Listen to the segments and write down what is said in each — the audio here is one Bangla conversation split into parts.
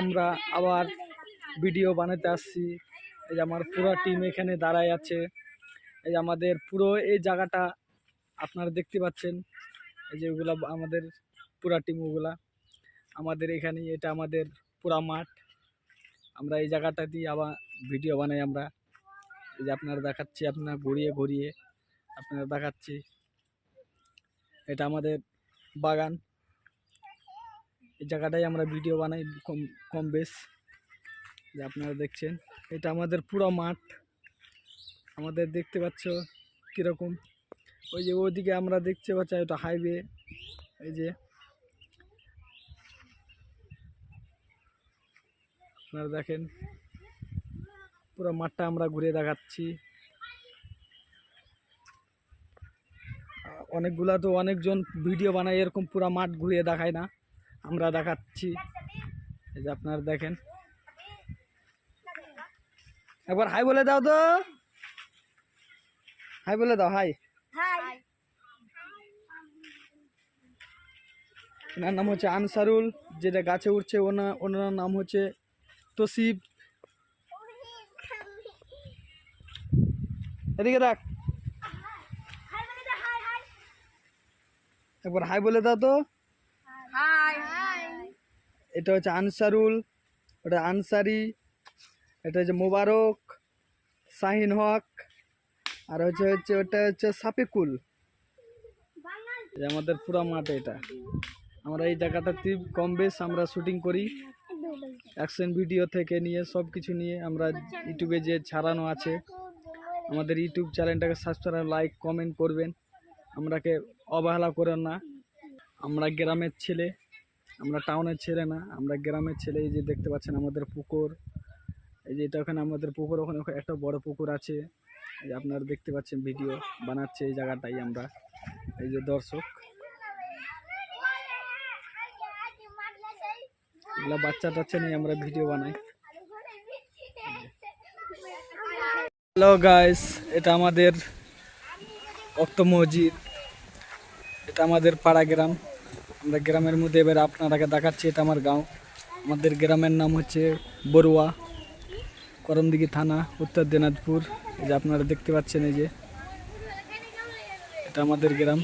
আমরা আবার ভিডিও বানাতে আসছি। এই যে আমার পুরো টিম এখানে দাঁড়ায় আছে। এই যে আমাদের পুরো এই জায়গাটা আপনারা দেখতে পাচ্ছেন। এই যে ওগুলা আমাদের পুরা টিম ওগুলা। আমাদের এখানে এটা আমাদের পুরা মাঠ। আমরা এই জায়গাটা দিয়ে আবার ভিডিও বানাই আমরা। এই যে আপনারা দেখাচ্ছি, আপনার ঘুরিয়ে ঘুরিয়ে আপনারা দেখাচ্ছি। এটা আমাদের বাগান। এই জায়গাটায় আমরা ভিডিও বানাই কম কম বেশ। যে আপনারা দেখছেন, এটা আমাদের পুরো মাঠ। আমাদের দেখতে পাচ্ছ কীরকম। ওই যে ওদিকে আমরা দেখতে পাচ্ছি ওটা হাইওয়ে এই যে। আপনারা দেখেন, পুরো মাঠটা আমরা ঘুরে দেখাচ্ছি। অনেকগুলা তো অনেকজন ভিডিও বানায়, এরকম পুরো মাঠ ঘুরিয়ে দেখায় না। আমরা দেখাচ্ছি। এই যে আপনারা দেখেন। একবার হাই বলে দাও তো। হাই বলে দাও হাই। হাই। ওনার নাম হচ্ছে আনসারুল যেটা গাছে উঠছে। ওনা ওনার নাম হচ্ছে তসিব এদিকে দেখ। হাই বলে দে হাই হাই। একবার হাই বলে দাও তো। এটা হচ্ছে আনসারুল ওটা আনসারি, এটা হচ্ছে মোবারক, শাহিন হক, আর হচ্ছে হচ্ছে, ওটা হচ্ছে সাপেকুল আমাদের পুরা মাঠ এটা। আমরা এই জায়গাটা জায়গাটাতে কম বেশ আমরা শুটিং করি। অ্যাকশন ভিডিও থেকে নিয়ে সব কিছু নিয়ে আমরা ইউটিউবে যে ছাড়ানো আছে, আমাদের ইউটিউব চ্যানেলটাকে সাবস্ক্রাইব লাইক কমেন্ট করবেন। আমরাকে অবহেলা করেন না। আমরা গ্রামের ছেলে। আমরা টাউনের ছেলে না, আমরা গ্রামের ছেলে, এই যে দেখতে পাচ্ছেন আমাদের পুকুর। এই যে এটা ওখানে আমাদের পুকুর, ওখানে একটা বড় পুকুর আছে। এই আপনারা দেখতে পাচ্ছেন ভিডিও বানাচ্ছে এই জায়গাটাই আমরা। এই যে দর্শক, এগুলা বাচ্চা টাচ্চা নিয়ে আমরা ভিডিও বানাই। হ্যালো গাইস এটা আমাদের অক্ত মসজিদ, এটা আমাদের পাড়া গ্রাম। আমরা গ্রামের মধ্যে এবার আপনারাকে দেখাচ্ছি, এটা আমার গাঁও। আমাদের গ্রামের নাম হচ্ছে বড়ুয়া, করমদিঘি থানা, উত্তর দিনাজপুর। এই যে আপনারা দেখতে পাচ্ছেন এই যে, এটা আমাদের গ্রাম।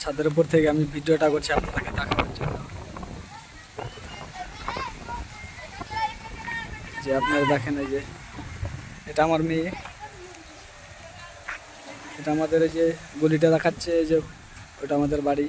ছাদের উপর থেকে আমি ভিডিওটা করছি আপনাকে দেখানোর জন্য। যে আপনারা দেখেন এই যে, এটা আমার মেয়ে। এটা আমাদের এই যে, গলিটা দেখাচ্ছে এই যে ওটা আমাদের বাড়ি।